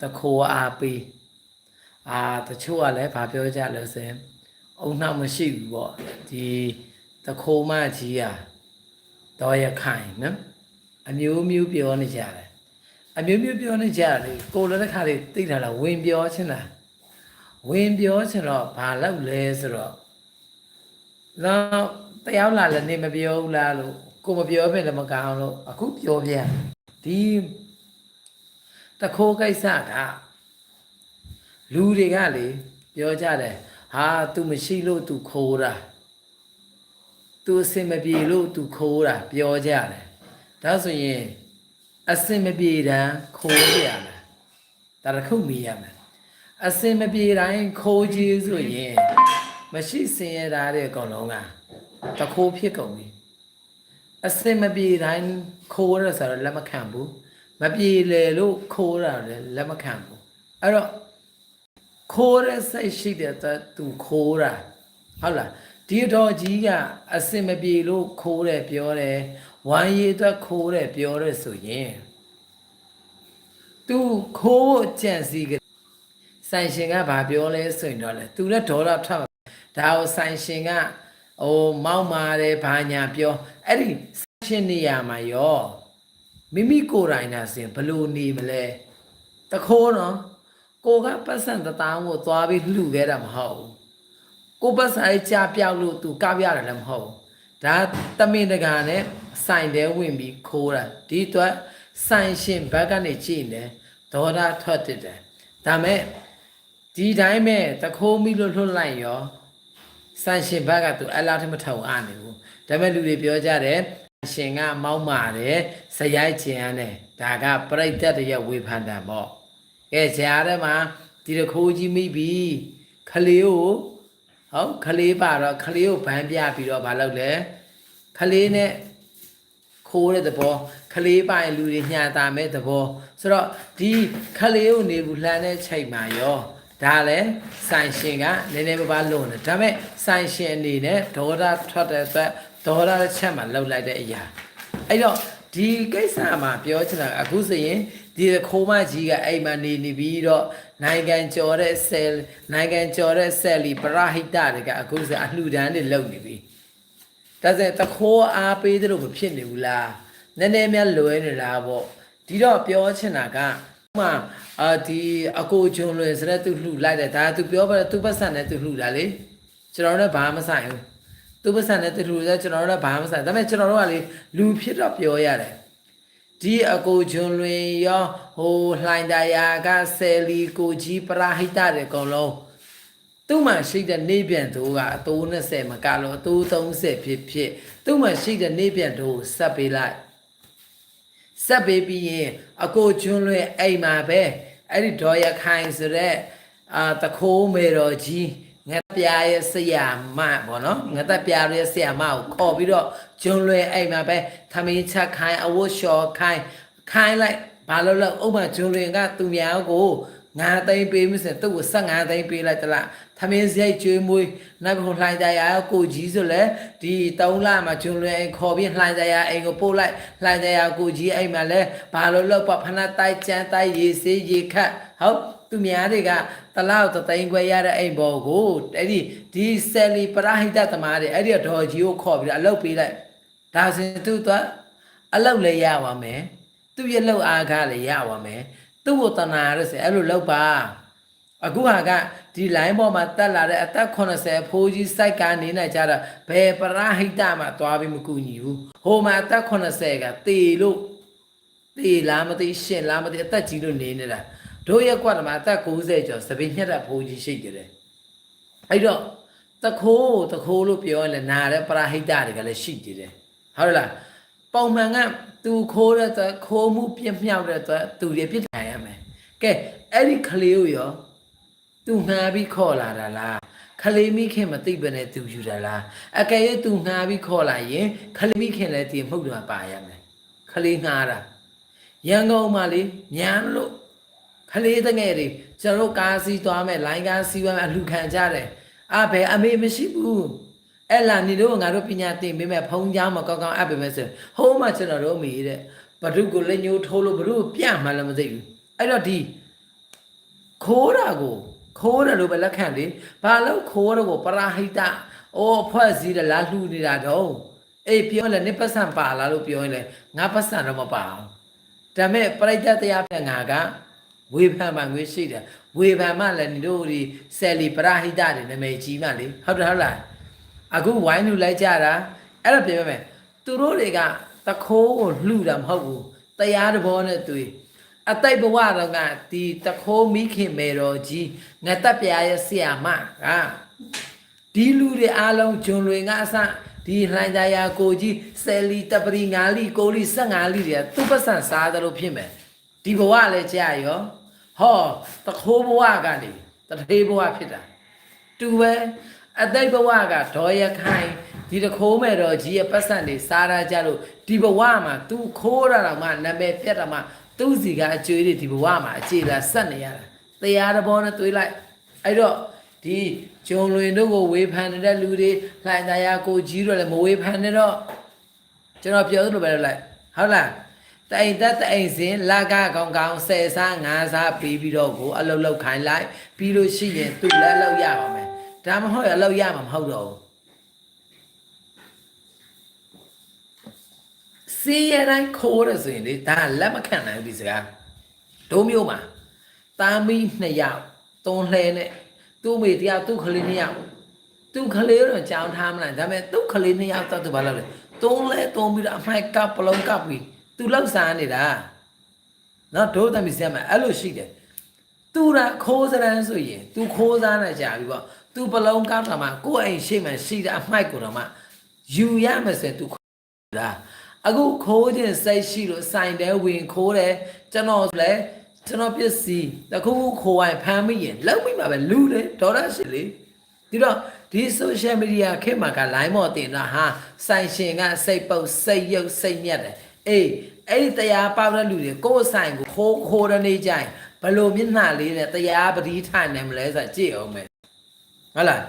တခိုးအားပေးအာတချို့ကလည်းဗာပြောကြလို့ဆိုရင်အုံနှောက်မရှိဘူးပေါ့ဒီတခိုးမကြီးอ่ะတော့ရခိုင်နော်အမျိုးမျိုးပြောနေကြတယ်အမျိုးမျိုးပြောနေကြတယ်ကိုယ်လည်းတစ်ခါလေးသိထားတာဝင်ပြောချင်တာဝင်ပြောချင်တော့ဘာလုပ်လဲဆိုတော့တော့တယောက်လာလည်းနေမပြောဘူးလားလို့ကိုမပြောပဲလည်းမကောင်းလို့အခုပြောပြဒီ တခိုးကိစ္စကလူတွေကလေပြောကြတယ်ဟာ तू မရှိလို့ तू ခိုးတာ तू အစင်မပြေလို့ तू ခိုးတာပြောကြတယ်ဒါဆိုရင်အစင်မပြေတမ်းခိုးရလားဒါတစ်ခုမိရမယ်အစင်မပြေတိုင်းခိုးကြီးဆိုရင်မရှိစင်ရတာတဲ့အကောင်လုံးကတခိုးဖြစ်ကုန်ပြီအစင်မပြေတိုင်းခိုးရဆိုတော့လက်မခံဘူး မပြေလေလို့ခိုးတာလည်းလက်မခံဘူးအဲ့တော့ခိုးတဲ့စိတ်ရှိတဲ့သူခိုးတာဟုတ်လားဒီတော်ကြီးကအစင်မပြေလို့ခိုးတယ်ပြောတယ်ဝမ်းရည်အတွက်ခိုးတယ်ပြောတယ်ဆိုရင်သူခိုးဖို့ကြံစီကဆိုင်ရှင်ကဘာပြောလဲဆိုရင်တော့လေသူလည်းဒေါ်လာထပ်ဒါကိုဆိုင်ရှင်ကဟိုမောက်မာတယ်ဘာညာပြောအဲ့ဒီဆိုင်ရှင်နေရာမှာရော မိမိကိုယ်တိုင်သာစင်ဘယ်လို့နေမလဲတခိုးနော်ကိုကပတ်စံတတောင်းကိုသွားပြီးလှူခဲ့တာမဟုတ်ဘူးကိုပတ်စံအကြပြောက်လို့ तू ကပြရတယ်လည်းမဟုတ်ဘူးဒါတမင်တကာနဲ့ဆိုင်တဲဝင်ပြီးခိုးတာဒီအတွက်ဆိုင်ရှင်ဘက်ကနေကြည့်နေဒေါ်လာထွက်တည်တယ်ဒါမဲ့ဒီတိုင်းမဲ့တခိုးမိလို့လွတ်လိုက်ရောဆန်ရှင်ဘက်ကသူအလားထမထောင်အားနေဘူးဒါပေမဲ့လူတွေပြောကြတယ် ရှင်ကမောက်မာတယ်ဇရိုက်ချင်ရတယ်ဒါကပြိတ္တတရဲ့ဝေဖန်တာပေါ့ကဲဇာထဲမှာဒီတခိုးကြီးမိပြီခလေးကိုဟုတ်ခလေးပါတော့ခလေးကိုဗန်းပြပြီးတော့မလုပ်လဲခလေးနဲ့ခိုးတဲ့သဘောခလေးပိုင်လူတွေညှာတာမဲ့သဘောဆိုတော့ဒီခလေးကိုနေဘူးလှမ်းတဲ့ချိန်မှာရောဒါလည်းဆိုင်ရှင်ကနည်းနည်းပါးပါးလွန်တယ်ဒါပေမဲ့ဆိုင်ရှင်အနေနဲ့ဒေါ်လာထွက်တဲ့အတွက် ဒေါ်လာတစ်ချက်မှလောက်လိုက်တဲ့အရာအဲ့တော့ဒီကိစ္စမှာပြောချင်တာကအခုဆိုရင်ဒီခိုးမကြီးကအိမ်မှာနေနေပြီးတော့နိုင်ငံကျော်တဲ့ဆယ်နိုင်ငံကျော်တဲ့ဆယ်လီပရဟိတတွေကအခုဆိုအလှူဒန်းတွေလုပ်နေပြီဒါဆိုတခိုးအားပေးတယ်လို့မဖြစ်နေဘူးလားနည်းနည်းများလွယ်နေလားပေါ့ဒီတော့ပြောချင်တာကဥပမာအာဒီအကိုဂျုံလွယ်ဆိုတဲ့သူလှူလိုက်တယ်ဒါသူပြောပါသူပတ်စံနဲ့သူလှူတာလေကျွန်တော်တို့ဘာမှမဆိုင်ဘူး သူပတ်စံနဲ့သူလှူတယ်ကျွန်တော်တို့ဘာမှမဆိုင်ဒါပေမဲ့ကျွန်တော်တို့ကလေလူဖြစ်တော့ပြောရတယ်ဒီအကိုဂျွန်လွင်ရောဟိုလှိုင်တရာကဆယ်လီကိုကြီးပရာဟိတတွေအကုန်လုံးသူ့မှာရှိတဲ့နေပြန်တို့ကအတိုး20မကလို့အတိုး30ဖြစ်ဖြစ်သူ့မှာရှိတဲ့နေပြန်တို့ကိုဆက်ပေးလိုက်ဆက်ပေးပြီးရင်အကိုကျွန်းလွဲအိမ်မှာပဲအဲ့ဒီဒေါ်ရခိုင်ဆိုတဲ့အာတခိုးမေတော်ကြီး ငါပြားရဲ့ဆရာမပေါ့နော်ငါတက်ပြားရဲ့ဆရာမကိုခေါ်ပြီးတော့ကျွန်းလွဲအိမ်မှာပဲသမင်းချက်ခိုင်းအဝတ်လျှော်ခိုင်းခိုင်းလိုက်ဘာလို့လဲဥပမာကျွန်းလွင်ကသူများကို ငါသိမ်းပေးမစင်သူ့ကို15သိန်းပေးလိုက်တလားသမင်းစရိုက်ကျွေးမွေးနောက်ဘုံလှိုင်းတရားကိုကြီးဆိုလဲဒီ3လမှာကျွန်းလွင်အိမ်ခေါ်ပြီးလှိုင်းတရားအိမ်ကိုပို့လိုက်လှိုင်းတရားကိုကြီးအိမ်မှာလဲဘာလို့လောက်ပဖနာတိုက်ချမ်းတိုက်ရေစေးရေခတ်ဟုတ်သူများတွေကတလောက်တသိန်းခွဲရတဲ့အိမ်ပေါ်ကိုအဲ့ဒီဒီဆယ်လီပရဟိတသမားတွေအဲ့ဒီဒေါ်ကြီးကိုခေါ်ပြီးတော့အလုပ်ပေးလိုက်ဒါဆိုရင်သူတော့အလုပ်လည်းရပါမယ်သူရဲ့လောက်အားကားလည်းရပါမယ် သူ့ကိုတနာရစေအဲ့လိုလောက်ပါအခုဟာကဒီ line ပေါ်မှာတက်လာတဲ့အသက်80ဖိုးကြီးစိုက်ကနေနိုင်ကြတာဘယ်ပရဟိတမှာသွားပြီးမကူညီဘူးဟိုမှာအသက်80ကတေလို့တေလားမသိရှင်လားမသိအသက်ကြီးလို့နေနေတာတို့ရက်ကွက်မှာအသက်90ကျော်စပင်းညက်တဲ့ဖိုးကြီးရှိကြတယ်အဲ့တော့တခိုးတခိုးလို့ပြောရင်လည်းနာတဲ့ပရဟိတတွေကလည်းရှိကြတယ်ဟုတ်လား ပုံမှန်ကသူခိုးတဲ့အတွက်ခိုးမှုပြင်းမြောက်တဲ့အတွက်သူတွေပြစ်ထိုင်ရမယ်ကဲအဲ့ဒီကလေးကိုရောသူငှားပြီးခေါ်လာတာလားခလေးမိခင်မသိပဲနဲ့သူယူတာလားအကယ်၍သူငှားပြီးခေါ်လာရင်ခလေးမိခင်လည်းဒီမှုတ်တော့ပါရမယ်ခလေးငှားတာရန်ကုန်မှာလေမြန်လို့ခလေးတငယ်တွေကျွန်တော်တို့ကားစီးသွားမယ်လိုင်းကားစီးသွားမယ်အလှခံကြတယ်အဘယ်အမေမရှိဘူး အဲ့လာနေတော့ငါတို့ပညာသင်ပေးမယ်ဖုံးကြောင်းမကောင်းကောင်းအပ်ပေးမယ်ဆိုဟိုးမှကျွန်တော်တို့အမေတဲ့ဘဒုကိုလက်ညှိုးထိုးလို့ဘဒုကိုပြမှလည်းမသိဘူးအဲ့တော့ဒီခိုးတာကိုခိုးတယ်လို့ပဲလက်ခံလေဘာလို့ခိုးတော့ကိုပရာဟိတအိုးအဖွဲ့အစည်းတယ်လားလှူနေတာတော့အေးပြောလဲနေပတ်စံပါလားလို့ပြောရင်လေငါပတ်စံတော့မပါအောင်ဒါပေမဲ့ပရိသတ်တရားပြငါကဝေဖန်မှငွေရှိတယ်ဝေဖန်မှလည်းဒီတို့ဒီဆယ်လီပရာဟိတတွေနာမည်ကြီးမှလေဟုတ်တယ်ဟုတ်လား အခုဝိုင်းလူလိုက်ကြတာအဲ့ဒါပြောမယ်သူတို့တွေကတခိုးကိုလှူတာမဟုတ်ဘူးတရားတဘောနဲ့တွေ့အတိတ်ဘဝတော့ကဒီတခိုးမိခင်မေတော်ကြီးငတက်ပြားရဲ့ဆရာမကဒီလူတွေအားလုံးဂျွန်လွင်ကအစဒီလှိုင်းသားယာကိုကြီးဆယ်လီတပရီငါလီကိုလီ15လီတွေကသူ့ပတ်စံစားတယ်လို့ဖြစ်မယ်ဒီဘဝလည်းကြာရောဟောတခိုးဘဝကနေတထေးဘဝဖြစ်တာတူပဲ အတိတ်ဘဝကဒေါ်ရခိုင်ဒီတခိုးမဲ့တော်ကြီးရဲ့ပတ်စံတွေစားရကြလို့ဒီဘဝမှာ तू ခိုးရတာမှနာမည်ပြတ်တာမှသူ့စီကအကျွေးတွေဒီဘဝမှာအခြေလာဆက်နေရတာတရားတဘောနဲ့တွေးလိုက်အဲ့တော့ဒီဂျုံလွင်တို့ကိုဝေဖန်နေတဲ့လူတွေလှိုင်တရားကိုကြီးတော့လည်းမဝေဖန်နဲ့တော့ကျွန်တော်ပြောသလိုပဲလုပ်လိုက်ဟုတ်လားတိုင်သက်တိုင်စင်လာကကောင်ကောင်ဆယ်စားငါးစားပြီးပြီးတော့ကိုအလုတ်လောက်ခိုင်းလိုက်ပြီးလို့ရှိရင်သူ့လည်းလောက်ရပါမယ် ဒါမှမဟုတ်ရအလောက်ရမှာမဟုတ်တော့ဘူးစီးရတိုင်းခိုးရဆိုရင်လေဒါလက်မခံနိုင်ဘူးဒီစကားဒုံးမျိုးမှာတာမီနှစ်ယောက်သွန်လှဲနဲ့သူ့မိတရားသူ့ကလေးနှစ်ယောက်သူ့ကလေးတော့ကြောင်းထားမလားဒါပေမဲ့သူ့ကလေးနှစ်ယောက်တော့သူဘာလုပ်လဲသွန်လဲသွန်ပြီးတော့အမိုက်ကပ်ပလုံးကပ်ပြီးသူလောက်စားနေတာနော်ဒုသမီးဆက်မအဲ့လိုရှိတယ်သူကခိုးစရန်ဆိုရင် तू ခိုးစားနေကြပြီပေါ့ तू ပလုံးကောက်တာမှကိုယ့်အိမ်ရှိမှရှိတဲ့အမိုက်ကိုတော့မှယူရမယ်ဆိုရင် तू ဒါအခုခိုးခြင်းစိတ်ရှိလို့စိုင်တဲဝင်ခိုးတယ်ကျွန်တော်လည်းကျွန်တော်ပစ္စည်းတခုခုခိုးဝိုင်းဖမ်းမိရင်လောက်မိမှာပဲလူတယ်ဒေါ်လာရှိလေဒီတော့ဒီ social media ခေတ်မှာက line မော်တင်တာဟာစိုင်ရှင်ကစိတ်ပုတ်စိတ်ရုပ်စိတ်ညက်တယ်အေးအဲ့ဒီတရားပေါက်တဲ့လူတွေကိုယ့်ဆိုင်ကိုခိုးခိုးရနေကြရင်ဘလို့မျက်နှာလေးနဲ့တရားပတိထိုင်နေမလဲဆိုတာကြည့်အောင်မယ် ဟုတ်လား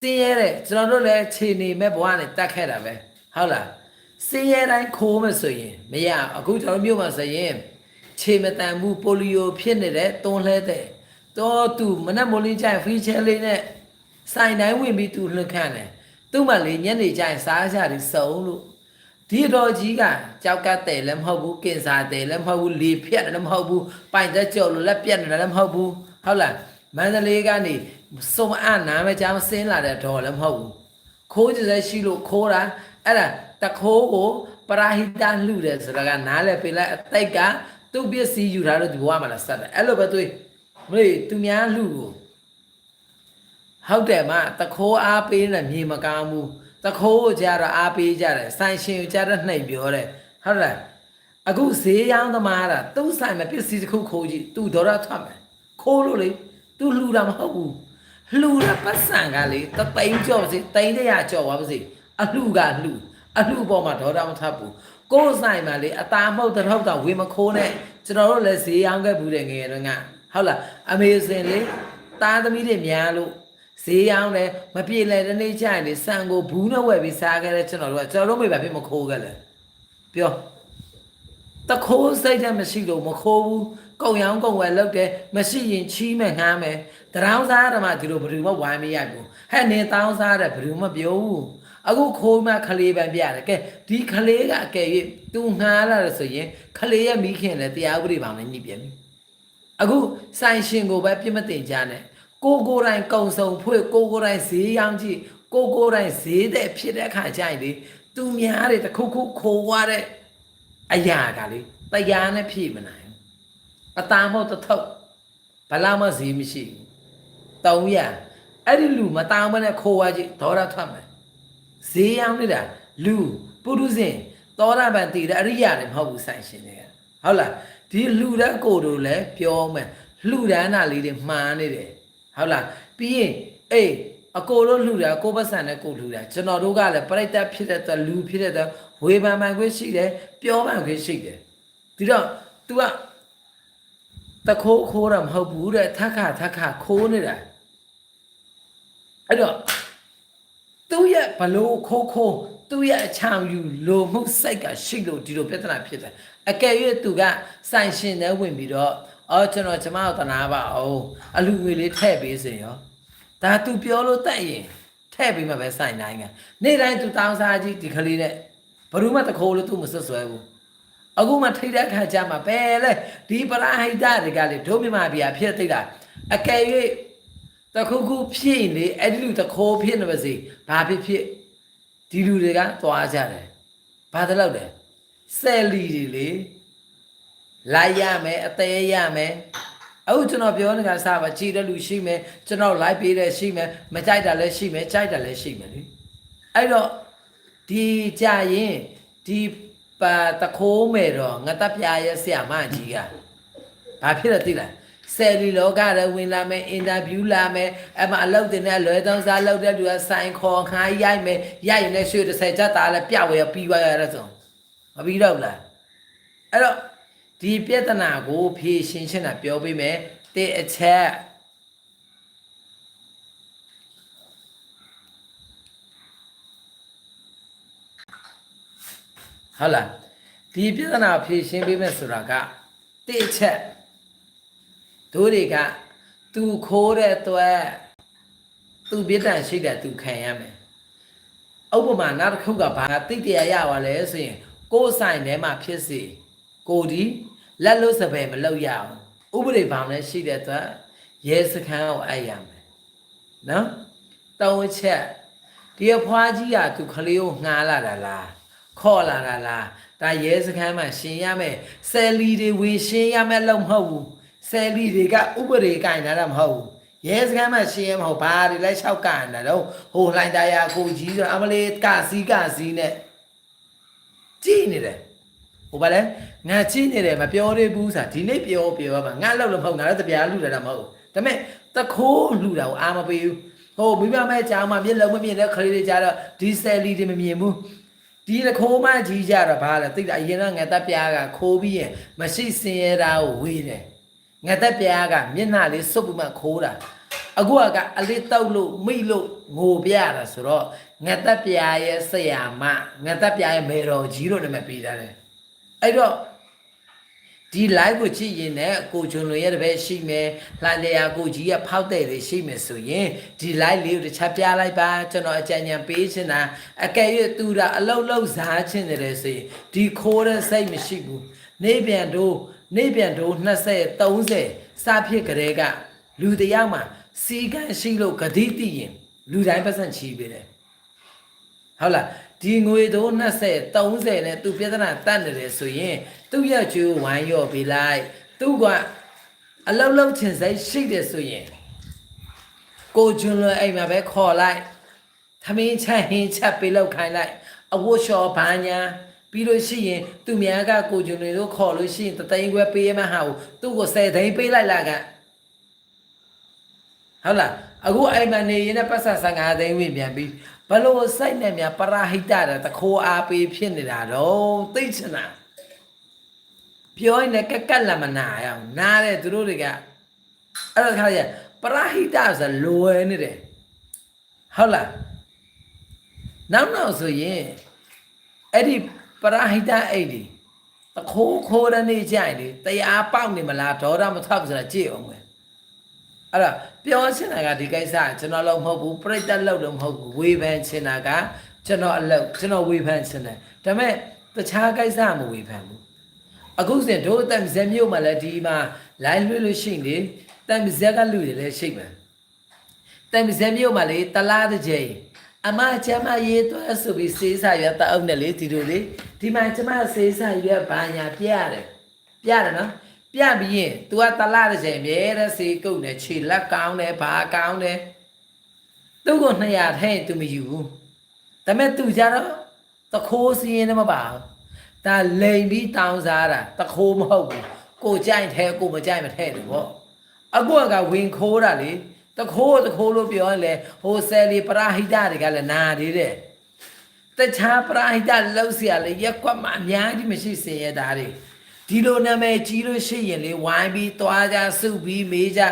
စင်းရဲတဲ့ကျွန်တော်တို့လည်းခြေနေမဲ့ဘဝနဲ့တတ်ခဲ့တာပဲဟုတ်လားစင်းရဲတိုင်းခိုးမဆိုရင်မရအခုကျွန်တော်မြို့မှာဆိုရင်ခြေမတန်ဘူးပိုလီယိုဖြစ်နေတဲ့တွန်းလှဲတဲ့တော့သူမနဲ့မိုးလင်းကျရင်ဖီချဲလေးနဲ့ဆိုင်တိုင်းဝင်ပြီးသူလှခန့်တယ်သူ့မှလေညနေကျရင်စားကြတယ်စုံလို့ဒီတော်ကြီးကကြောက်ကတ်တယ်လည်းမဟုတ်ဘူးကင်စာတယ်လည်းမဟုတ်ဘူးလေဖြတ်တယ်လည်းမဟုတ်ဘူးပိုင်သက်ကြော်လို့လက်ပြတ်တယ်လည်းမဟုတ်ဘူးဟုတ်လားမန္တလေးကနေ စုံအနာမကြောင်ဆင်းလာတဲ့တော်လည်းမဟုတ်ဘူးခိုးကြတဲ့ရှိလို့ခိုးတာအဲ့ဒါတခိုးကိုပရာဟိတလှူတယ်ဆိုတာကနားလဲပေးလိုက်အတိတ်ကသူ့ပစ္စည်းယူထားလို့ဒီဘဝမှာလာစတယ်အဲ့လိုပဲသူမလို့သူများလှူကိုဟုတ်တယ်မတခိုးအားပေးနေမြေမကောင်းဘူးတခိုးကိုကြတော့အားပေးကြတယ်ဆိုင်ရှင်ကိုကြတော့နှိပ်ပြောတယ်ဟုတ်လားအခုဈေးရောင်းသမားတာသူ့ဆိုင်မှာပစ္စည်းတစ်ခုခိုးကြည့်သူဒေါ်ရထွက်မယ်ခိုးလို့လေသူလှူတာမဟုတ်ဘူး လှူတဲ့ပတ်စံကလေတသိန်းကြော်ပါစေသိန်းတရာကြော်ပါပါစေအလှူကလှူအလှူပေါ်မှာဒေါ်တာမထပ်ဘူးကိုယ်ဆိုင်မှာလေအသားမဟုတ်တဲ့ထောက်တော့ဝေမခိုးနဲ့ကျွန်တော်တို့လည်းဈေးရောင်းခဲ့ဘူးတဲ့ငယ်တော့ငါဟုတ်လားအမေစင်လေသားသမီးတွေများလို့ဈေးရောင်းတယ်မပြေလဲတဲ့နေ့ကျရင်လေဆန်ကိုဘူးနဲ့ဝယ်ပြီးစားခဲ့တဲ့ကျွန်တော်တို့ကကျွန်တော်တို့မိဘဖြစ်မခိုးခဲ့လေပြောတခိုးစိတ်တည်းမရှိလို့မခိုးဘူးကုံရောင်းကုံဝယ်လုပ်တယ်မရှိရင်ချီးမယ်ငားမယ် တရောင်းစားဓမ္မဒီလိုဘယ်သူမှဝိုင်းမရဘူးဟဲ့နေတောင်းစားတယ်ဘယ်သူမှပြောဘူးအခုခိုးမှခလေးပန်ပြတယ်ကဲဒီခလေးကအကယ်၍သူငှားလာတယ်ဆိုရင်ခလေးရဲ့မိခင်လည်းတရားဥပဒေပေါင်းနဲ့ညှိပြန်ပြီအခုဆိုင်ရှင်ကိုပဲပြစ်မတင်ကြနဲ့ကိုကိုယ်တိုင်ကုံစုံဖွေကိုကိုယ်တိုင်ဈေးရောင်းကြည့်ကိုကိုယ်တိုင်ဈေးတဲ့ဖြစ်တဲ့အခါကျရင်လေသူများတွေတစ်ခုခုခိုးသွားတဲ့အရာကလေတရားနဲ့ဖြည့်မနိုင်ဘူးအตาမဟုတ်တစ်ထုပ်ဘလာမဈေးမရှိဘူး 300အဲ့ဒီလူမတောင်းမနဲ့ခိုးဝါကြည့်ဒေါရထွက်မယ်ဈေးရောင်းနေတာလူပုထုဇဉ်သောတာပန်တည်တဲ့အရိယာတွေမဟုတ်ဘူးဆိုင်ရှင်တွေကဟုတ်လားဒီလူတဲ့ကိုတို့လည်းပြောမယ်လူဒန်းတာလေးတွေမှားနေတယ်ဟုတ်လားပြီးရင်အေးအကိုတို့လှူတာကိုပတ်စံနဲ့ကိုလှူတာကျွန်တော်တို့ကလည်းပြိတ္တဖြစ်တဲ့အတွက်လူဖြစ်တဲ့အတွက်ဝေဖန်မှန်ခွင့်ရှိတယ်ပြောမှန်ခွင့်ရှိတယ်ဒီတော့ तू က တခိုးခိုးတာမဟုတ်ဘူးတဲ့ထက်ခါထက်ခါခိုးနေတာအဲ့တော့သူ့ရဲ့ဘလို့ခိုးခိုးသူ့ရဲ့အချောင်ယူလိုမှုစိတ်ကရှိလို့ဒီလိုပြဿနာဖြစ်တယ်အကယ်၍သူကဆိုင်ရှင်နဲ့ဝင်ပြီးတော့အော်ကျွန်တော်ကျမတို့တနာပါအောင်အလူငွေလေးထည့်ပေးစေရောဒါသူပြောလို့တတ်ရင်ထည့်ပေးမှပဲဆိုင်တိုင်းကနေ့တိုင်းသူတောင်းစားကြည့်ဒီကလေးနဲ့ဘယ်သူမှတခိုးလို့သူမဆွဆွဲဘူး အခုမှထိတဲ့ခါကျမှပဲလေဒီပရာဟိတတွေကလေဒုမြမပြာဖြစ်သိတာအကယ်၍တခုခုဖြစ်ရင်လေအဲ့ဒီလူတခိုးဖြစ်နေပါစေဘာဖြစ်ဖြစ်ဒီလူတွေကသွားကြတယ်ဘာတလို့လဲဆယ်လီတွေလေလိုက်ရမယ်အသေးရမယ်အခုကျွန်တော်ပြောနေတာစပါကြည်တဲ့လူရှိမယ်ကျွန်တော် live ပေးတဲ့ရှိမယ်မကြိုက်တာလည်းရှိမယ်ကြိုက်တာလည်းရှိမယ်လေအဲ့တော့ဒီကြရင်ဒီ ပါတခိုးမယ်တော့ငါတပ်ပြရဲ့ဆရာမကြီးကဘာဖြစ်လဲသိလားဆယ်လီလောကရဝင်လာမယ်အင်တာဗျူးလာမယ်အဲ့မှာအလုပ်တင်တဲ့လွယ်သုံးစားလုပ်တဲ့လူကဆိုင်ခေါ်ခိုင်းရိုက်မယ်ရိုက်ရင်လည်းရွှေ30ချက်သားလည်းပြဝဲပြီးသွားရတဲ့ဆိုမပြီးတော့ဘူးလားအဲ့တော့ဒီပြဿနာကိုဖြေရှင်းရှင်းတာပြောပေးမယ်တဲ့အချက် ဟုတ်လားဒီပြဿနာဖြေရှင်းပေးမယ်ဆိုတာကတဲ့အချက်တို့တွေကသူခိုးတဲ့အတွက်သူပြစ်ဒဏ်ရှိတဲ့သူခံရမယ်ဥပမာနောက်တစ်ခုကဘာတိတ်တရားရပါလဲဆိုရင်ကိုယ်ဆိုင်ထဲမှာဖြစ်စီကိုဒီလက်လို့စပယ်မလုပ်ရအောင်ဥပဒေဘောင်နဲ့ရှိတဲ့အတွက်ရဲစခန်းကိုအပ်ရမယ်နော်တောင်းချက်ဒီအဖွားကြီးကသူကလေးကိုငှားလာတာလား ခေါ်လာတာလားဒါရဲစခန်းမှာရှင်ရမယ်ဆယ်လီတွေဝင်ရှင်ရမယ်လို့မဟုတ်ဘူးဆယ်လီတွေကဥပဒေကင်တာတော့မဟုတ်ဘူးရဲစခန်းမှာရှင်ရမဟုတ်ဘာတွေလဲလျှောက်ကန်တာတော့ဟိုလှိုင်းတရားကိုကြီးဆိုအမလေးကစီးကစီးနဲ့ကြည်နေတယ်ဟိုဘာလဲငါကြည်နေတယ်မပြောသေးဘူးဆိုတာဒီနေ့ပြောပြောပါငါလောက်လို့မဟုတ်ငါလည်းတပြားလူတာတော့မဟုတ်ဒါပေမဲ့တခိုးလူတာကိုအာမပေးဘူးဟိုမိမမဲကြောင်မှမျက်လုံးမမြင်တဲ့ခလေးတွေကြတော့ဒီဆယ်လီတွေမမြင်ဘူး ဒီတခိုးမကြီးကြတော့ဘာလဲသိတယ်အရင်ကငါတက်ပြားကခိုးပြီးရင်မရှိစင်ရတာကိုဝေးတယ်ငါတက်ပြားကမျက်နှာလေးစုပ်ပြီးမှခိုးတာအခုကအလေးတောက်လို့မိလို့ငိုပြတာဆိုတော့ငါတက်ပြားရဲ့ဆရာမငါတက်ပြားရဲ့မေတော်ကြီးတို့လည်းမပေးတာလေအဲ့တော့ ဒီ live ကိုကြည့်ရင်လည်းကိုဂျွန်လွန်ရဲ့တပည့်ရှိမယ်လှန်တရားကိုကြီးရဲ့ဖောက်တဲ့တွေရှိမယ်ဆိုရင်ဒီ live လေးကိုတစ်ချက်ပြလိုက်ပါကျွန်တော်အကြံဉာဏ်ပေးချင်တာအကယ်၍သူတာအလုံးလုံးစားချင်တယ်ဆိုရင်ဒီခိုးတဲ့စိတ်မရှိဘူးနေပြန်တို့နေပြန်တို့20 30စဖြစ်ကြတဲ့ကလူတယောက်မှာစီကံရှိလို့ဂတိတည်ရင်လူတိုင်းပတ်စံချီးပေးတယ်ဟုတ်လား ဒီငွေတို့20 30နဲ့သူပြဿနာတတ်နေတယ်ဆိုရင်သူ့ရဲ့ကျိုးဝိုင်းရော့ပေးလိုက်သူကအလုံးလုံးချင်စိတ်ရှိတယ်ဆိုရင်ကိုကျွန်းလွယ်အိမ်မှာပဲခေါ်လိုက်သမင်းချက်ဟင်းချက်ပေးလောက်ခိုင်းလိုက်အဝတ်လျှော်ဘာညာပြီးလို့ရှိရင်သူများကကိုကျွန်းလွယ်တို့ခေါ်လို့ရှိရင်တသိန်းခွဲပေးရမှဟာကိုသူ့ကို10သိန်းပေးလိုက်လာကဟုတ်လားအခုအိမ်မှာနေရင်လည်းပတ်စံ15သိန်းဝင်ပြန်ပြီး ဘလို့စိုက်နေမြပရာဟိတတာတခိုးအားပေးဖြစ်နေတာတော့သိချင်တာပြောရင်လည်းကက်ကက်လမနာရအောင်နားတဲ့သူတို့တွေကအဲ့ဒါခါကျပရာဟိတဆိုလွယ်နေတယ်ဟုတ်လားနောက်နောက်ဆိုရင်အဲ့ဒီပရာဟိတအိတ်ဒီတခိုးခိုးတဲ့နေကြိုင်လေတရားပေါက်နေမလားဒေါရမထောက်ဆိုတာကြည့်အောင်မယ် အဲ့ဒါပြောချင်တာကဒီကိစ္စကျွန်တော်လုံးမဟုတ်ဘူးပြိတ္တလောက်တော့မဟုတ်ဘူးဝေဖန်ချင်တာကကျွန်တော်အလုပ်ကျွန်တော်ဝေဖန်ချင်တယ်ဒါပေမဲ့တခြားကိစ္စမဝေဖန်ဘူးအခုစင်တို့အတမ်ဇက်မြို့မှာလည်းဒီမှာ line လွှင့်လို့ရှိနေတမ်ဇက်ကလူတွေလည်းရှိမယ်တမ်ဇက်မြို့မှာလေတလားတစ်ချိန်အမကျမရေးသွားဆိုပြီးစေးစာရွက်တအုပ်နဲ့လေဒီလိုလေဒီမှာကျမစေးစာရွက်ဘာညာပြရတယ်ပြရတယ်နော် ပြပြီးရင် तू ကတလားတစ်ချိန်မြဲတဲ့စေးကုတ်နဲ့ခြေလက်ကောင်းတယ်ဘာကောင်းတယ်သူ့ကို200ထဲရင် तू မယူဘူးဒါပေမဲ့ तू ကြတော့တခိုးစီးရင်လည်းမပါဘူးဒါလိန်ပြီးတောင်းစားတာတခိုးမဟုတ်ဘူးကိုကြိုက်ထဲကိုမကြိုက်မထဲတယ်ဗောအခုကဝင်ခိုးတာလေတခိုးတခိုးလို့ပြောရင်လေဟိုဆယ်လီပရာဟိတတွေကလည်းနာသေးတယ်တခြားပရာဟိတလောက်เสียလေရက်ကွက်မှာအများကြီးမရှိစင်ရတာတွေ ဒီလိုနာမည်ကြီးလို့ရှိရင်လေဝိုင်းပြီးသွားကြစုပြီးမေးကြ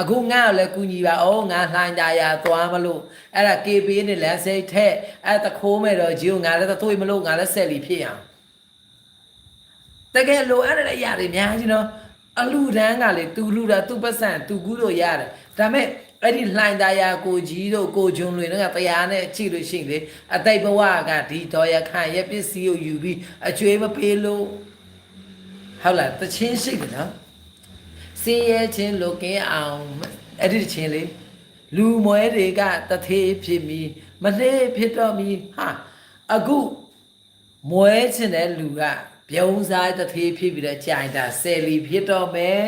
အခုငါ့ကိုလည်းကူညီပါအောင်ငါလှိုင်းကြရာသွားမလို့အဲ့ဒါ KB နဲ့လမ်းစိတ်ထက်အဲ့တခိုးမဲ့တော့ဂျီကိုငါလည်းသွေးမလို့ငါလည်းဆက်လီဖြစ်အောင်တကယ်လိုအဲ့တဲ့အရာတွေအများကြီးနော်အလူတန်းကလေသူလူတာသူပတ်စံသူကူးလို့ရတယ်ဒါမဲ့အဲ့ဒီလှိုင်သားယာကိုကြီးတို့ကိုဂျုံတွေတော့တရားနဲ့ကြည့်လို့ရှိရင်လေအတိတ်ဘဝကဒီတော်ရခန့်ရဲ့ပစ္စည်းကိုယူပြီးအကျွေးမပေးလို့ ဟုတ်လားတချင်းရှိတယ်နော်စင်းရဲချင်းလိုကင်းအောင်အဲ့ဒီတချင်းလေလူမွဲတွေကတသေးဖြစ်ပြီးမနှေးဖြစ်တော့မီဟာအခုမွဲချင်တဲ့လူကပြုံးစားတသေးဖြစ်ပြီးတော့ကြိုင်တာဆယ်လီဖြစ်တော့မယ်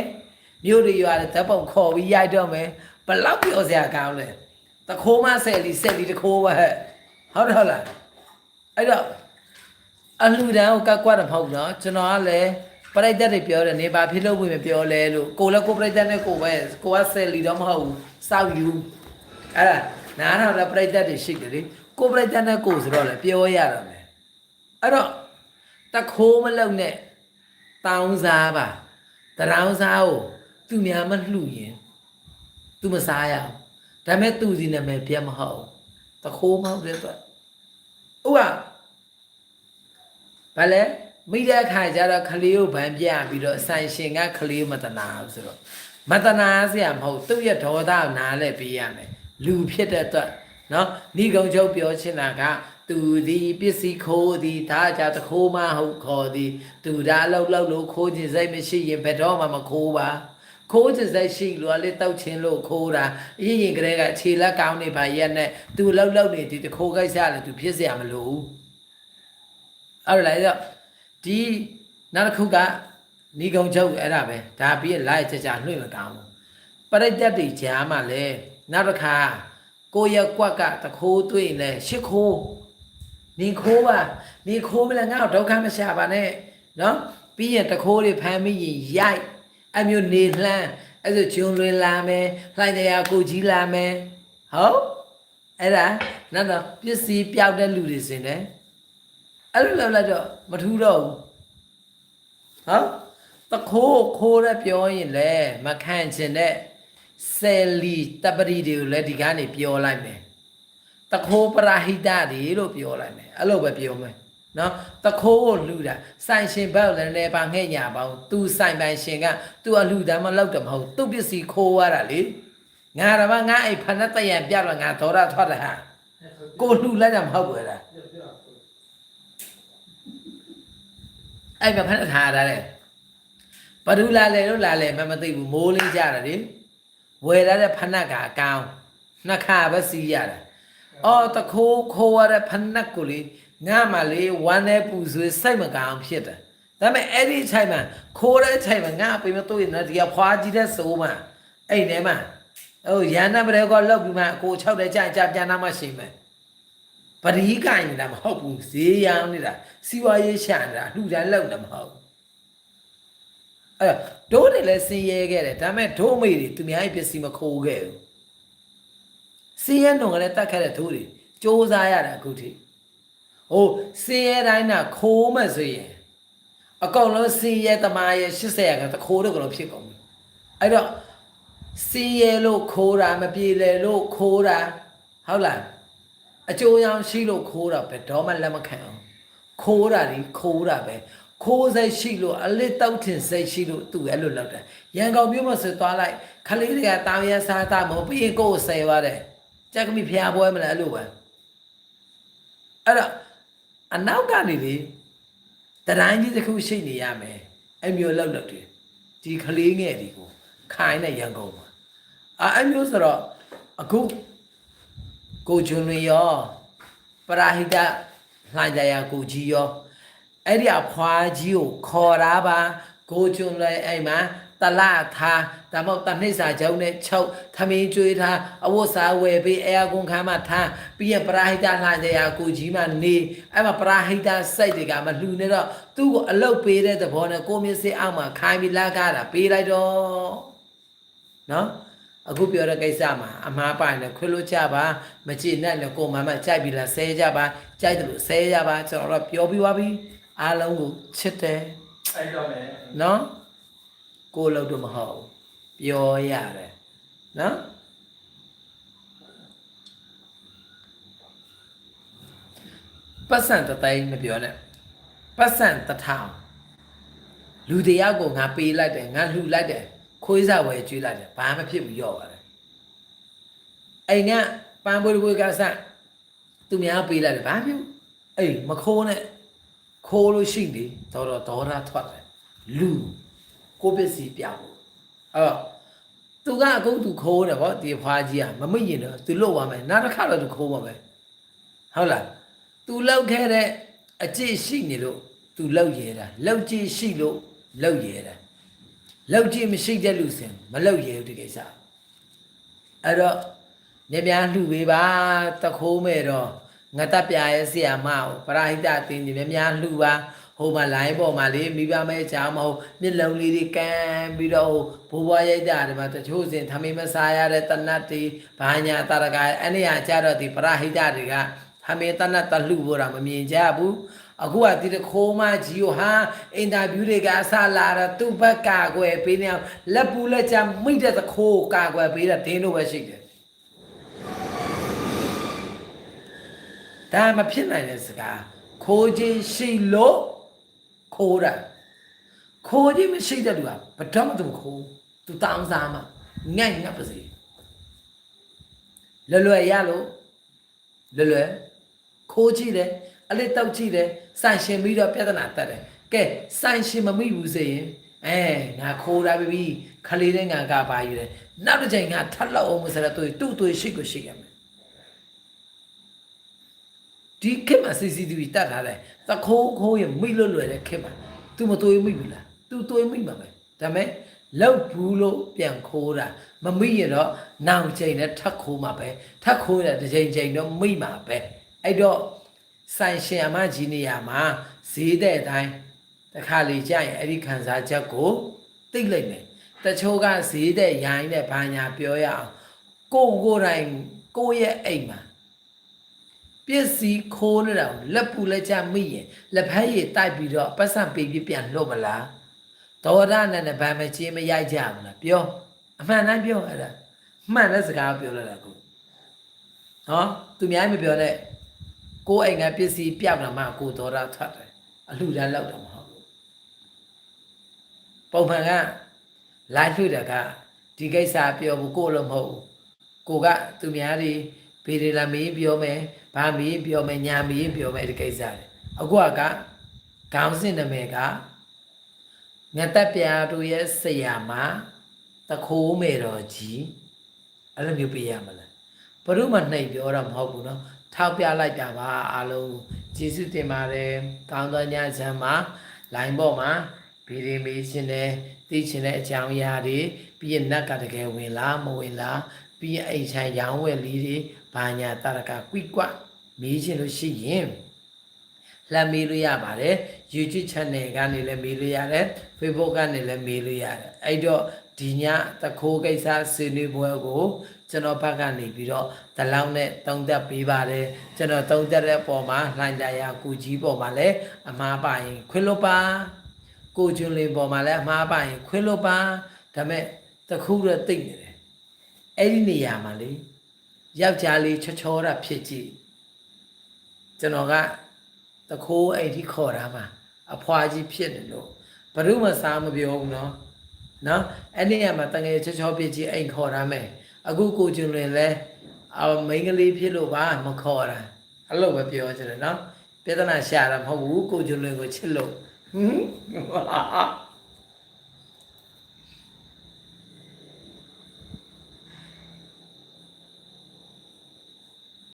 မြို့တွေရွာတွေဓာတ်ပုံခေါ်ပြီးရိုက်တော့မယ်ဘလောက်ပြောစရာကောင်းလဲတခိုးမဆယ်လီဆယ်လီတခိုးပဲဟဲ့ဟုတ်တယ်ဟုတ်လားအဲ့တော့အလှူဒန်းကိုကတ်ကွက်တယ်မဟုတ်နော်ကျွန်တော်ကလည်း ပရိသတ်တွေပြောတယ်နေပါဖြစ်လို့ဝင်မပြောလဲလို့ကိုလည်းကိုပရိသတ်နဲ့ကိုပဲကိုကဆယ်လီတော့မဟုတ်ဘူးစောက်ယူအဲ့ဒါနားထောင်တဲ့ပရိသတ်တွေရှိတယ်လေကိုပရိသတ်နဲ့ကိုဆိုတော့လေပြောရတော့မယ်အဲ့တော့တခိုးမလုံနဲ့တောင်းစားပါတရောင်းစားကိုသူများမလှူရင်သူမစားရအောင်ဒါပေမဲ့သူစီနာမည်ပြတ်မဟုတ်ဘူးတခိုးမဟုတ်တဲ့အတွက်ဥကဘာလဲ မိတဲ့ခါကျတော့ခလေးကိုဗန်ပြပြီးတော့ဆိုင်ရှင်ကခလေးမတနာဘူးဆိုတော့မတနာစရာမဟုတ်သူ့ရဲ့ဒေါသကိုနားလဲပေးရမယ်လူဖြစ်တဲ့အတွက်နော်ဤကုံချုပ်ပြောချင်တာကသူသည်ပစ္စည်းခိုးသည်ဒါကြတခိုးမဟုတ်ခေါ်သည်သူဒါအလောက်လောက်လို့ခိုးခြင်းစိတ်မရှိရင်ဘယ်တော့မှမခိုးပါ ခိုးခြင်းစိတ်ရှိလို့လေတောက်ချင်းလို့ခိုးတာအရင်ရင်ကလေးကခြေလက်ကောင်းနေပါရက်နဲ့သူလှုပ်လှုပ်နေဒီတခိုးခိုက်စားလေသူဖြစ်เสียမလို့ဘူးအဲ့ဒါလည်း ဒီနောက်တစ်ခုကဏီကုံချုပ်အဲ့ဒါပဲဒါပြီးလိုက်ကြကြလွှင့်မကောင်းဘူးပရိသတ်တွေကြားမှာလဲနောက်တစ်ခါကိုရက်ကွက်ကတခိုးတွေ့လဲရှစ်ခိုးနေခိုးပါနေခိုးမလဲငါ့ကိုဒုက္ခမရှာပါနဲ့နော်ပြီးရင်တခိုးတွေဖမ်းမိရင်ရိုက်အမျိုးနေလှမ်းအဲ့ဆိုဂျုံလွင်လာမယ်လှိုင်းတရားကိုကြီးလာမယ်ဟုတ်အဲ့ဒါနောက်တော့ပစ္စည်းပျောက်တဲ့လူတွေစင်တယ် အဲ့လိုလောက်လိုက်တော့မထူးတော့ဘူးဟုတ်တခိုးခိုးတဲ့ပြောရင်လေမခံချင်တဲ့ဆယ်လီတပရီတွေကိုလည်းဒီကနေပြောလိုက်မယ်တခိုးပရာဟိတတွေလို့ပြောလိုက်မယ်အဲ့လိုပဲပြောမယ်နော်တခိုးကိုလှူတာဆိုင်ရှင်ဘက်လည်းလည်းပါငဲ့ညာပေါင်းသူဆိုင်ပိုင်ရှင်ကသူအလှူတယ်မလောက်တယ်မဟုတ်သူပစ္စည်းခိုးရတာလေငါတော့ငါအဲ့ဖဏတယံပြတော့ငါဒေါရထွက်တယ်ဟာကိုလှူလိုက်တာမဟုတ်ဘူးလား အဲ့မဖဏထားရတာလေဘဒူလာလေလို့လာလေမမသိဘူးမိုးလေးကြတာလေဝယ်လာတဲ့ဖဏကအကောင်နှစ်ခါပဲစီးရတာအော်တခိုးခိုးရတဲ့ဖဏကိုလေငါမှလေဝမ်းနဲ့ပူဆွေးစိတ်မကောင်းဖြစ်တယ်ဒါပေမဲ့အဲ့ဒီအချိန်မှာခိုးတဲ့အချိန်မှာငါအပေမတို့ရင်တော့ဒီကဖွာကြီးတဲ့စိုးမှာအဲ့ထဲမှာဟိုရန်နဘရဲကလောက်ပြီးမှအကို6တဲ့ကြာကြာပြန်လာမှရှိမယ် ပရိကိုင်နေတာမဟုတ်ဘူးဈေးရောင်းနေတာစီဝါရေးရှာနေတာလှူဒန်းလောက်တာမဟုတ်ဘူးအဲ့ဒိုးတွေလည်းစင်ရဲခဲ့တယ်ဒါပေမဲ့ဒိုးမိတွေသူများရဲ့ပစ္စည်းမခိုးခဲ့ဘူးစင်ရဲတော့ကလည်းတတ်ခဲ့တဲ့ဒိုးတွေစူးစားရတာအခုထိဟိုစင်ရဲတိုင်းကခိုးမှဆိုရင်အကောင်လုံးစင်ရဲတမားရဲ့80ရာခိုင်တခိုးတော့ကလို့ဖြစ်ကုန်ပြီအဲ့တော့စင်ရဲလို့ခိုးတာမပြေလေလို့ခိုးတာဟုတ်လား အကျိုးရောင်ရှိလို့ခိုးတာဘယ်တော့မှလက်မခံအောင်ခိုးတာဒီခိုးတာပဲခိုးစိတ်ရှိလို့အလစ်တောက်ထင်စိတ်ရှိလို့သူအဲ့လိုလောက်တာရန်ကောင်မျိုးမဆိုသွားလိုက်ခလေးတွေကတာရစားတာမဟုတ်ပြီးရင်ကိုယ်ဆယ်ပါတယ်ကြက်ကမိဖျားပွဲမလားအဲ့လိုပဲအဲ့တော့အနောက်ကနေလေတတိုင်းကြီးတစ်ခုရှိနေရမယ်အဲ့မျိုးလောက်လောက်တယ်ဒီခလေးငယ်ဒီကိုခိုင်းတဲ့ရန်ကုန်မှာအာအဲ့မျိုးဆိုတော့အခု ကိုကျွန်းလွင်ရောပရာဟိတလှိုင်းကြရာကိုကြီးရောအဲ့ဒီအဖွာကြီးကိုခေါ်တာပါကိုကျွန်းလွင်အဲ့မှာတလထားဒါမှမဟုတ်တနှိစာကြောင်းနဲ့ချုပ်သမင်းကျွေးထားအဝတ်စားဝယ်ပေးအဲအကွန်ခမ်းမှာထားပြီးရင်ပရာဟိတလှိုင်းကြရာကိုကြီးမှနေအဲ့မှာပရာဟိတစိတ်တွေကမလှူနေတော့သူ့ကိုအလုတ်ပေးတဲ့သဘောနဲ့ကိုမျက်စိအောက်မှာခိုင်းပြီးလာကားတာပေးလိုက်တော့နော် အခုပြောတဲ့ကိစ္စမှာအမှားပိုင်းနဲ့ခွေလို့ကြပါမကြည့်နဲ့လည်းကိုမမကြိုက်ပြီလားဆဲကြပါကြိုက်တယ်လို့ဆဲကြပါကျွန်တော်တို့ပြောပြီးသွားပြီအားလုံးကိုချစ်တယ်အဲ့တော့မယ်နော်ကိုလို့တော့မဟုတ်ဘူးပြောရတယ်နော်ပတ်စံတစ်သိန်းမပြောနဲ့ပတ်စံတစ်ထောင်လူတရားကိုငါပေးလိုက်တယ်ငါလှူလိုက်တယ် ခွေးစားဝယ်ကျွေးလိုက်တယ်ဘာမှဖြစ်ဘူးရော့ပါတယ်အိမ်ကပန်းပွေးပွေးကဆန့်သူများပေးလိုက်တယ်ဘာဖြစ်ဘူးအေးမခိုးနဲ့ခိုးလို့ရှိတယ်တော်တော်ဒေါရထွက်တယ်လူကိုပစ္စည်းပြဖို့အဲ့တော့သူကအကုန်သူခိုးတယ်ဗောဒီဖွားကြီးကမမိရင်တော့သူလွတ်သွားမယ်နောက်တစ်ခါတော့သူခိုးပါမယ်ဟုတ်လားသူလောက်ခဲ့တဲ့အကျင့်ရှိနေလို့သူလောက်ရဲတာလောက်ကြည့်ရှိလို့လောက်ရဲတာ လောက်ကြည့်မရှိတဲ့လူစင်မလောက်ရဲဘူးဒီကိစ္စအဲ့တော့မြများလှူပေးပါတခိုးမဲ့တော့ငါတပ်ပြရဲ့ဆရာမကိုပရာဟိတအတင်းကြီးမြများလှူပါဟိုမှာလိုင်းပေါ်မှာလေမိဘမဲချာမဟုတ်မျက်လုံးလေးတွေကန်းပြီးတော့ဟိုဘိုးဘွားရိုက်တာဒီမှာတချို့စင်သမီးမစားရတဲ့တနတ်တွေဘာညာတရကအဲ့နေရာကြတော့ဒီပရာဟိတတွေကသမီးတနတ်တလှူဖို့တာမမြင်ကြဘူး အခုကဒီတခိုးမကြီးကိုဟာအင်တာဗျူးတွေကအစလာတာသူ့ဘက်ကာကွယ်ပေးနေအောင်လက်ပူလက်ချမိတ်တဲ့တခိုးကာကွယ်ပေးတာဒင်းတို့ပဲရှိတယ်ဒါမဖြစ်နိုင်တဲ့စကားခိုးခြင်းရှိလို့ခိုးတာခိုးခြင်းမရှိတဲ့လူကဘယ်တော့မှသူမခိုးသူတောင်းစားမှငတ်ငတ်ပါစေလွယ်လွယ်ရလို့လွယ်လွယ်ခိုးကြည့်တယ် အလေးတောက်ကြည့်တယ်စိုင်ရှင်ပြီးတော့ပြဿနာတက်တယ်ကဲစိုင်ရှင်မမိဘူးစေရင်အဲငါခိုးတာပြီခလေးတဲ့ငါကပါယူတယ်နောက်တစ်ချိန်ငါထပ်လောက်အောင်မစရတော့တူတူရှိကိုရှိရမယ်ဒီခေတ်မှာ CCTV တတ်ထားတယ်သခိုးခိုးရမိလို့လွယ်တဲ့ခေတ်မှာ तू မတွေးမိဘူးလား तू တွေးမိမှာပဲဒါပေမဲ့လောက်ဘူးလို့ပြန်ခိုးတာမမိရတော့နောင်ချိန်နဲ့ထပ်ခိုးမှာပဲထပ်ခိုးတဲ့တစ်ချိန်ချိန်တော့မိမှာပဲအဲ့တော့ ဆိုင်ရှင်အမကြီးနေရာမှာဈေးတဲ့အတိုင်းတစ်ခါလေကြာရင်အဲ့ဒီခံစားချက်ကိုသိလိုက်မယ်တချို့ကဈေးတဲ့ရိုင်းတဲ့ဘာညာပြောရအောင်ကိုယ်ကိုယ်တိုင်ကိုယ့်ရဲ့အိမ်မှာပစ္စည်းခိုးနေတာကိုလက်ပူလက်ချမိရင်လက်ဖက်ရည်တိုက်ပြီးတော့ပတ်စံပေးပြီးပြန်လွတ်မလားဒေါ်ရနဲ့နဲ့ဗာမချင်းမရိုက်ကြဘူးလားပြောအမှန်တမ်းပြောအဲ့ဒါမှန်တဲ့စကားပြောလိုက်တာကိုနော်သူများမပြောနဲ့ ကိုယ်အိမ်ကပစ္စည်းပြပြမှာကိုဒေါ်ရထွက်တယ်အလှတန်းလောက်တော့မဟုတ်ဘူးပုံမှန်ကလိုက်လွှတ်တာကဒီကိစ္စပြောဘူးကိုယ်လုံးမဟုတ်ဘူးကိုကသူများတွေဗေဒလာမင်းပြောမယ်ဘာမင်းပြောမယ်ညာမင်းပြောမယ်ဒီကိစ္စတွေအခုကခေါင်းစဉ်နာမည်ကငတက်ပြာတို့ရဲ့ဆရာမတခိုးမေတော်ကြီးအဲ့လိုမျိုးပြရမလားဘုရုမနှိပ်ပြောတော့မဟုတ်ဘူးเนาะ ထောက်ပြလိုက်တာပါအားလုံးကျေးဇူးတင်ပါတယ်ကောင်းသောညချမ်းမှာ လိုင်းပေါ်မှာဗီဒီမေးရှင်တဲ့သိချင်တဲ့အကြောင်းအရာတွေပြီးရင်နတ်ကတကယ်ဝင်လားမဝင်လားပြီးရင်အိမ်ဆိုင်ရောင်းဝယ်လေးတွေဘာညာတရကကွိကွမေးရှင်လို့ရှိရင်လှမ်းမေးလို့ရပါတယ် YouTube channel ကနေလည်းမေးလို့ရတယ် Facebook ကနေလည်းမေးလို့ရတယ်အဲ့တော့ ဒီညတခိုးကိစ္စဆွေးနွေးပွဲကို ကျွန်တော်ဘက်ကနေပြီးတော့တလောင်းနဲ့တုံးသက်ပေးပါတယ်ကျွန်တော်တုံးသက်တဲ့ပုံမှာလှန်ကြရာကိုကြီးပုံမှာလည်းအမားပါရင်ခွင့်လို့ပါကိုကျွန်းလင်းပုံမှာလည်းအမားပါရင်ခွင့်လို့ပါဒါမဲ့တခုတော့တိတ်နေတယ်အဲ့ဒီနေရာမှာလေယောက်ျားလေးချောချောတာဖြစ်ကြည့်ကျွန်တော်ကတခိုးအဲ့ဒီခေါ်တာမှာအဖွာကြီးဖြစ်နေလို့ဘယ်သူမှစားမပြောဘူးနော် နော်အဲ့ဒီနေရာမှာတငယ်ချောချောဖြစ်ကြည့်အိမ်ခေါ်တာမယ်အခုကိုကျွန်းလွင်လဲအမိန်းကလေးဖြစ်လို့ပါမခေါ်တာအဲ့လိုပဲပြောချင်တယ်နော်ပြဿနာရှာတာမဟုတ်ဘူးကိုကျွန်းလွင်ကိုချစ်လို့ဟင်